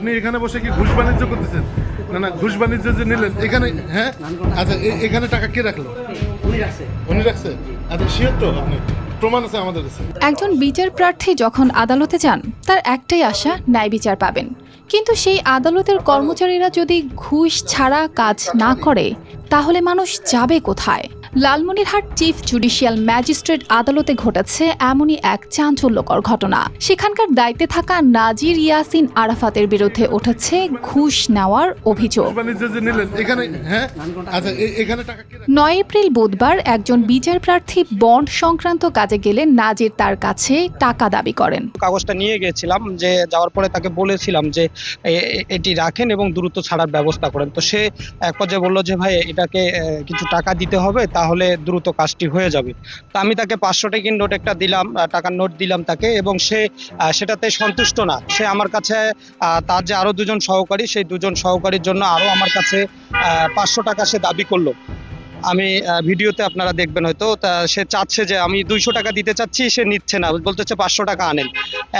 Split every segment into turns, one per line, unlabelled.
আপনি এখানে বসে কি ঘুষ বাণিজ্য করতেছেন? না না, ঘুষ বাণিজ্য যে নিলেন, এখানে হ্যাঁ? আচ্ছা এখানে টাকা কে রাখল?
উনি রাখছে।
আচ্ছা শিওর তো আপনি
একজন বিচার প্রার্থী যখন আদালতে যান, তার একটাই আশা, ন্যায় বিচার পাবেন। কিন্তু সেই আদালতের কর্মচারীরা যদি ঘুষ ছাড়া কাজ না করে, তাহলে মানুষ যাবে কোথায়? লালমনিরহাট চিফ জুডিশিয়াল ম্যাজিস্ট্রেট আদালতে ঘটেছে এমনই এক চাঞ্চল্যকর ঘটনা। সেখানকার দায়িত্বে থাকা নাজির ইয়াসিন আরাফাতের বিরুদ্ধে উঠেছে ঘুষ নেওয়ার অভিযোগ।
হ্যাঁ? আচ্ছা এ- এখানে টাকা কে রাখল?
নয় এপ্রিল বুধবার একজন বিচার প্রার্থী বন্ড সংক্রান্ত কাজে গেলে নাজির তার কাছে টাকা দাবি করেন।
কাগজটা নিয়ে গেছিলাম যে যাওয়ার পরে তাকে বলেছিলাম যে এটি রাখেন এবং দ্রুত ছাড়ার ব্যবস্থা করেন। তো সে এক পর্যায়ে বলল যে ভাই এটাকে কিছু টাকা দিতে হবে তাহলে দ্রুত কাজটি হয়ে যাবে। তো আমি তাকে পাঁচশো টাকির নোট একটা দিলাম টাকার নোট দিলাম তাকে এবং সে সেটাতে সন্তুষ্ট না। সে আমার কাছে তার যে আরও দুজন সহকারী, সেই দুজন সহকারীর জন্য আরও আমার কাছে পাঁচশো টাকা সে দাবি করল। আমি ভিডিওতে আপনারা দেখবেন হয়তো, তা সে চাচ্ছে যে আমি দুইশো টাকা দিতে চাচ্ছি, সে নিচ্ছে না। বলতে বলতেছে পাঁচশো টাকা আনেন।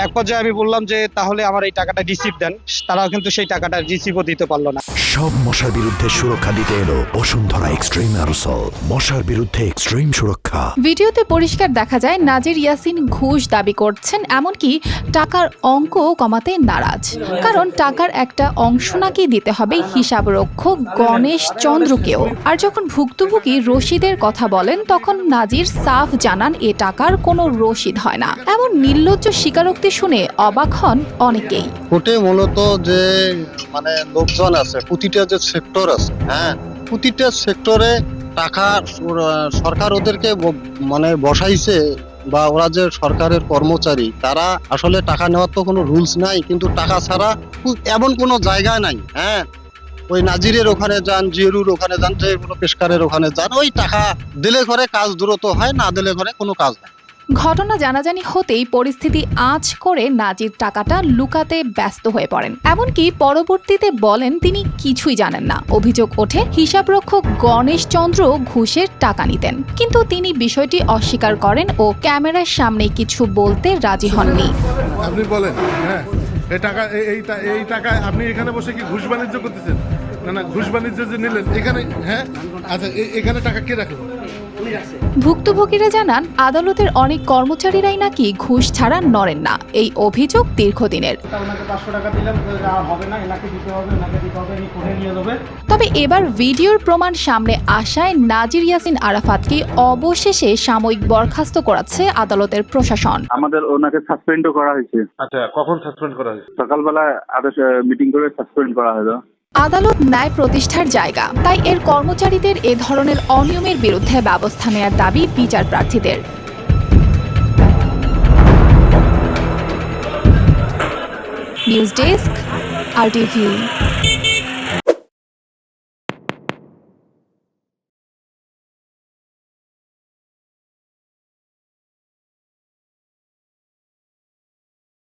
এক পর্যায়ে আমি বললাম যে, তাহলে আমার এই টাকাটা রিসিভ দেন। তারাও কিন্তু সেই টাকাটা রিসিভও দিতে পারল না।
সব মশার বিরুদ্ধে সুরক্ষা দিতে এলো বসুন্ধরা এক্সট্রিম অ্যারোসল। মশার বিরুদ্ধে এক্সট্রিম সুরক্ষা।
ভিডিওতে পরিষ্কার দেখা যায় নাজির ইয়াসিন ঘুষ দাবি করছেন এমনকি টাকার অঙ্ক কমাতে নারাজ। কারণ টাকার একটা অংশ নাকি দিতে হবে হিসাব রক্ষক গণেশ চন্দ্রকেও। আর যখন ভুক্তভোগী রশিদের কথা বলেন তখন নাজির সাফ জানান এ টাকার কোনো রসিদ হয় না। এমন নির্লজ্জ স্বীকারোক্তি শুনে অবাক হন অনেকেই।
কোর্টে মূলত যে মানে লোকজন আছে প্রতিটা যে সেক্টর আছে হ্যাঁ প্রতিটা সেক্টরে টাকা সরকার ওদেরকে মানে বসাইছে বা ওরা যে সরকারের কর্মচারী, তারা আসলে টাকা নেওয়ার তো কোনো রুলস নাই, কিন্তু টাকা ছাড়া এমন কোনো জায়গা নাই হ্যাঁ। ওই নাজিরের ওখানে যান জিরুর ওখানে যান, যে কোনো পেশকারের ওখানে যান, ওই টাকা দিলে ঘরে কাজ দ্রুত হয়, না দিলে ঘরে কোনো কাজ নাই।
ঘটনা জানাজানি হতেই পরিস্থিতি আঁচ করে নাজির টাকাটা লুকাতে ব্যস্ত হয়ে পড়েন। এমনকি পরবর্তীতে বলেন তিনি কিছুই জানেন না। অভিযোগ ওঠে, হিসাবরক্ষক গণেশ চন্দ্র ঘুষের টাকা নিতেন। কিন্তু তিনি বিষয়টি অস্বীকার করেন ও ক্যামেরার সামনে কিছু বলতে রাজি হননি।
আপনি বলেন হ্যাঁ এই টাকা এই- টাকা আপনি এখানে বসে কি ঘুষ বাণিজ্য করতেছেন? না না ঘুষ বাণিজ্য যে নিলেন এখানে হ্যাঁ? আচ্ছা এখানে টাকা কে রাখল?
ভুক্তভোগীরা জানান আদালতের অনেক কর্মচারীরাই নাকি ঘুষ ছাড়া নড়েন না। এই অভিযোগ দীর্ঘদিনের।
তা ওনাকে পাঁচশো টাকা দিলাম তো আর হবে না এনাকে দিতে হবে এনাকে দিতে হবে ইনি কোর্টে নিয়ে যাবে।
তবে এবার ভিডিওর প্রমাণ সামনে আসায় নাজির ইয়াসিন আরাফাতকে অবশেষে সাময়িক বরখাস্ত করাচ্ছে আদালতের প্রশাসন।
আমাদের ওনাকে সাসপেন্ডও করা হয়েছে।
আচ্ছা কখন সাসপেন্ড করা হয়েছে?
সকালবেলা আদেশ মিটিং করে সাসপেন্ড করা হলো।
আদালত ন্যায় প্রতিষ্ঠার জায়গা। তাই এর কর্মচারীদের এ ধরনের অনিয়মের বিরুদ্ধে ব্যবস্থা নেয়ার দাবি বিচার প্রার্থীদের। নিউজ ডেস্ক আর টিভি